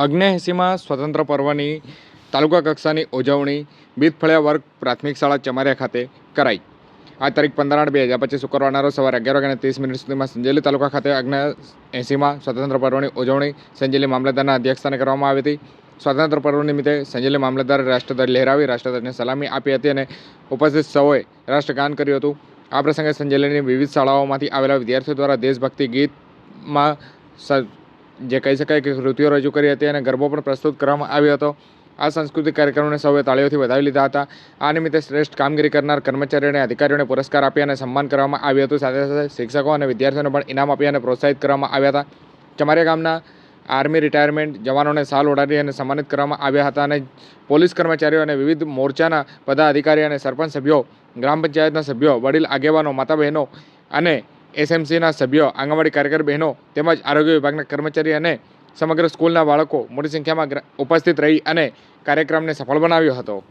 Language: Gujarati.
અગ્નેએંસીમાં સ્વતંત્ર પર્વની તાલુકા કક્ષાની ઉજવણી બીતફળિયા વર્ગ પ્રાથમિક શાળા ચમારિયા ખાતે કરાઈ. આ તારીખ પંદર આઠ બે હજાર પચીસ શુક્રવારના રોજ સવારે અગિયાર વાગ્યાને ત્રીસ મિનિટ સુધીમાં સંજેલી તાલુકા ખાતે અગ્ન એંસીમાં સ્વતંત્ર પર્વની ઉજવણી સંજેલી મામલતદારના અધ્યક્ષસ્થાને કરવામાં આવી હતી. સ્વતંત્ર પર્વ નિમિત્તે સંજેલી મામલતદારે રાષ્ટ્રધ્વજ લહેરાવી રાષ્ટ્રધ્વજને સલામી આપી હતી અને ઉપસ્થિત સૌએ રાષ્ટ્રગાન કર્યું હતું. આ પ્રસંગે સંજેલીની વિવિધ શાળાઓમાંથી આવેલા વિદ્યાર્થીઓ દ્વારા દેશભક્તિ ગીતમાં જે કહી શકાય કે કૃતિઓ રજૂ કરી હતી અને ગરબો પણ પ્રસ્તુત કરવામાં આવ્યો હતો. આ સાંસ્કૃતિક કાર્યક્રમને સૌએ તાળીઓથી વધાવી લીધા હતા. આ નિમિત્તે શ્રેષ્ઠ કામગીરી કરનાર કર્મચારી અને અધિકારીઓને પુરસ્કાર આપી અને સન્માન કરવામાં આવ્યું હતું. સાથે સાથે શિક્ષકો અને વિદ્યાર્થીઓને પણ ઇનામ આપી અને પ્રોત્સાહિત કરવામાં આવ્યા હતા. ચમારિયા ગામના આર્મી રિટાયરમેન્ટ જવાનોને સાલ ઓઢાડી અને સન્માનિત કરવામાં આવ્યા હતા અને પોલીસ કર્મચારીઓ અને વિવિધ મોરચાના પદાધિકારી અને સરપંચ સભ્યો, ગ્રામ પંચાયતના સભ્યો, વડીલ આગેવાનો માતા બહેનો અને એસએમસીના સભ્યો, આંગણવાડી કાર્યકર બહેનો તેમજ આરોગ્ય વિભાગના કર્મચારી અને સમગ્ર સ્કૂલના બાળકો મોટી સંખ્યામાં ઉપસ્થિત રહી અને કાર્યક્રમને સફળ બનાવ્યો હતો.